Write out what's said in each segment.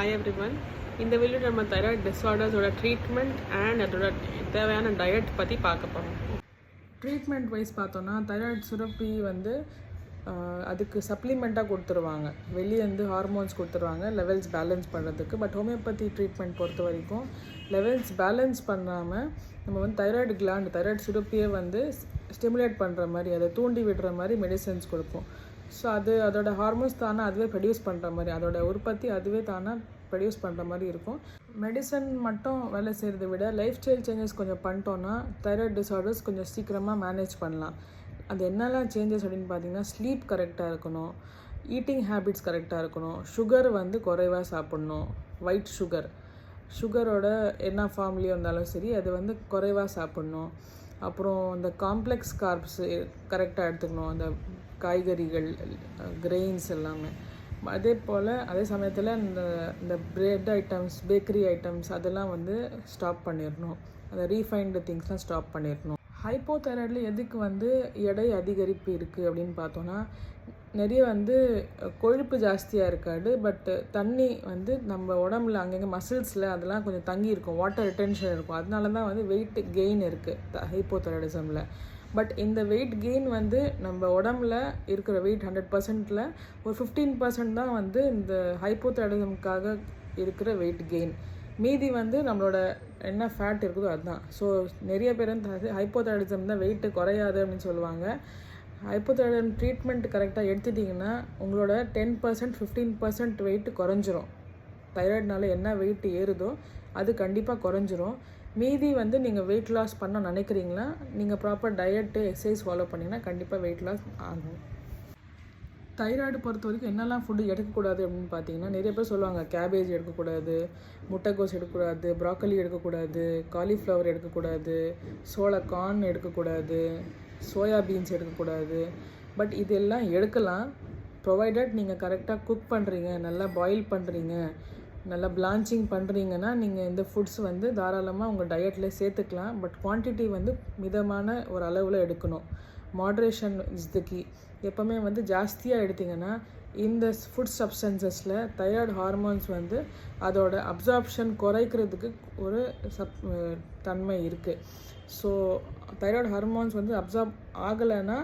Hi everyone இந்த video நம்ம thyroid டிஸார்டர்ஸோட ட்ரீட்மெண்ட் அண்ட் அதோட தேவையான டயட் பற்றி பார்க்க போகிறோம் ட்ரீட்மெண்ட் வைஸ் பார்த்தோன்னா தைராய்டு சுரப்பி வந்து அதுக்கு சப்ளிமெண்ட்டாக கொடுத்துருவாங்க. வெளியேருந்து ஹார்மோன்ஸ் கொடுத்துருவாங்க லெவல்ஸ் பேலன்ஸ் பண்ணுறதுக்கு பட் ஹோமியோபதி ட்ரீட்மெண்ட் பொறுத்த வரைக்கும் லெவல்ஸ் பேலன்ஸ் பண்ணாமல் நம்ம வந்து தைராய்டு கிளாண்ட் தைராய்டு சுரப்பியை வந்து ஸ்டிமுலேட் பண்ணுற மாதிரி அதை தூண்டி விடுற மாதிரி மெடிசன்ஸ் கொடுப்போம். ஸோ அது அதோட ஹார்மோன்ஸ் தானே அதுவே ப்ரொடியூஸ் பண்ணுற மாதிரி அதோட உற்பத்தி அதுவே தானே ப்ரொடியூஸ் பண்ணுற மாதிரி இருக்கும். மெடிசன் மட்டும் வேலை செய்கிறத விட லைஃப் ஸ்டைல் சேஞ்சஸ் கொஞ்சம் பண்ணிட்டோன்னா தைராய்டு டிஸார்டர்ஸ் கொஞ்சம் சீக்கிரமாக மேனேஜ் பண்ணலாம். அது என்னெல்லாம் சேஞ்சஸ் அப்படின்னு பார்த்தீங்கன்னா ஸ்லீப் கரெக்டாக இருக்கணும் ஈட்டிங் ஹேபிட்ஸ் கரெக்டாக இருக்கணும் சுகர் வந்து குறைவாக சாப்பிட்ணும் ஒயிட் சுகர் சுகரோட என்ன ஃபார்ம்லேயும் இருந்தாலும் சரி அது வந்து குறைவாக சாப்பிட்ணும். அப்புறம் இந்த காம்ப்ளெக்ஸ் கார்ப்ஸ் கரெக்டாக எடுத்துக்கணும். அந்த காய்கறிகள் கிரெயின்ஸ் எல்லாமே. அதே போல் அதே சமயத்தில் இந்த இந்த பிரெட் ஐட்டம்ஸ் பேக்கரி ஐட்டம்ஸ் அதெல்லாம் வந்து ஸ்டாப் பண்ணிடணும் அந்த ரீஃபைண்டு திங்ஸ்லாம் ஸ்டாப் பண்ணிடணும் ஹைப்போதைராய்டில் எதுக்கு வந்து எடை அதிகரிப்பு இருக்குது அப்படின்னு பார்த்தோன்னா நிறைய வந்து கொழுப்பு ஜாஸ்தியாக இருக்காது பட்டு தண்ணி வந்து நம்ம உடம்புல அங்கங்கே மசில்ஸில் அதெல்லாம் கொஞ்சம் தங்கி இருக்கும் வாட்டர் ரிட்டென்ஷன் இருக்கும். அதனால தான் வந்து வெயிட் கெயின் இருக்குது ஹைப்போதைராய்டிசமில் பட் இந்த வெயிட் கெயின் வந்து நம்ம உடம்புல இருக்கிற வெயிட் ஹண்ட்ரட் பர்சன்ட்டில் ஒரு ஃபிஃப்டீன் பர்சன்ட் தான் வந்து இந்த ஹைப்போதைராய்டிசமுக்காக இருக்கிற வெயிட் கெயின் மீதி வந்து நம்மளோட என்ன ஃபேட் இருக்குதோ அதுதான். ஸோ நிறைய பேர் வந்து ஹைப்போதைராய்டிசம் தான் வெயிட்டு குறையாது அப்படின்னு சொல்லுவாங்க. ஹைப்போதைராய்டிசம் ட்ரீட்மெண்ட் கரெக்டாக எடுத்துட்டிங்கன்னா உங்களோட ten percent fifteen percent weight குறைஞ்சிரும். தைராய்டுனால என்ன வெயிட் ஏறுதோ அது கண்டிப்பாக குறைஞ்சிரும். மீதி வந்து நீங்கள் வெயிட் லாஸ் பண்ண நினைக்கிறீங்களா நீங்கள் ப்ராப்பர் டயட்டு எக்ஸசைஸ் ஃபாலோ பண்ணிங்கன்னா கண்டிப்பாக வெயிட் லாஸ் ஆகும். தைராய்டு பொறுத்த வரைக்கும் என்னெல்லாம் ஃபுட்டு எடுக்கக்கூடாது அப்படின்னு பார்த்தீங்கன்னா நிறைய பேர் சொல்லுவாங்க கேபேஜ் எடுக்கக்கூடாது முட்டைக்கோஸ் எடுக்கக்கூடாது ப்ராக்கலி எடுக்கக்கூடாது காலிஃப்ளவர் எடுக்கக்கூடாது சோள கார்ன் எடுக்கக்கூடாது சோயா பீன்ஸ் எடுக்கக்கூடாது. பட் இதெல்லாம் எடுக்கலாம். ப்ரொவைடட் நீங்கள் கரெக்டாக குக் பண்ணுறீங்க நல்லா பாயில் பண்ணுறீங்க நல்லா பிளான்ச்சிங் பண்ணுறீங்கன்னா நீங்கள் இந்த ஃபுட்ஸ் வந்து தாராளமாக உங்கள் டயட்டில் சேர்த்துக்கலாம். பட் குவான்டிட்டி வந்து மிதமான ஒரு அளவில் எடுக்கணும். மாட்ரேஷன் இஸ் த கீ எப்போவுமே வந்து ஜாஸ்தியாக எடுத்திங்கன்னா இந்த ஃபுட் சப்ஸ்டன்சஸில் தைராய்டு ஹார்மோன்ஸ் வந்து அதோட அப்சார்ப்ஷன் குறைக்கிறதுக்கு ஒரு சப் தன்மை இருக்குது ஸோ தைராய்டு ஹார்மோன்ஸ் வந்து அப்சார்ப் ஆகலைன்னா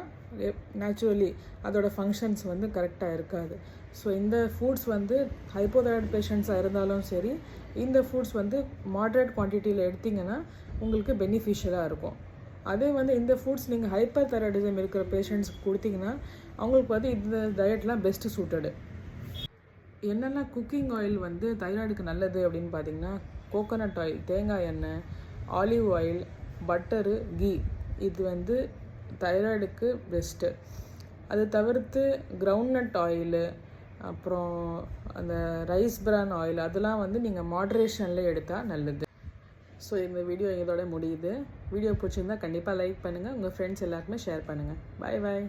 நேச்சுரலி அதோட ஃபங்க்ஷன்ஸ் வந்து கரெக்டாக இருக்காது. ஸோ இந்த ஃபுட்ஸ் வந்து ஹைப்போதைராய்டு பேஷண்ட்ஸாக இருந்தாலும் சரி இந்த ஃபுட்ஸ் வந்து மாட்ரேட் குவான்டிட்டியில் எடுத்திங்கன்னா உங்களுக்கு பெனிஃபிஷியலாக இருக்கும். அதே வந்து இந்த ஃபுட்ஸ் நீங்கள் ஹைப்பர் தைராய்டிசம் இருக்கிற பேஷண்ட்ஸ்க்கு கொடுத்தீங்கன்னா அவங்களுக்கு வந்து இந்த டயட்லாம் பெஸ்ட்டு சூட்டடு என்னெல்லாம் குக்கிங் ஆயில் வந்து தைராய்டுக்கு நல்லது அப்படின்னு பார்த்தீங்கன்னா கோகோனட் ஆயில் தேங்காய் எண்ணெய் ஆலிவ் ஆயில் பட்டரு கீ இது வந்து தைராய்டுக்கு பெஸ்ட்டு அது தவிர்த்து கிரவுண்ட்நட் ஆயிலு அப்புறம் அந்த ரைஸ் பிரான் ஆயில் அதெல்லாம் வந்து நீங்கள் மாட்ரேஷனில் எடுத்தால் நல்லது. ஸோ இந்த வீடியோ எங்களோட முடியுது. வீடியோ பிடிச்சிருந்தா கண்டிப்பாக லைக் பண்ணுங்கள் உங்கள் ஃப்ரெண்ட்ஸ் எல்லாருக்குமே ஷேர் பண்ணுங்கள் பை பாய்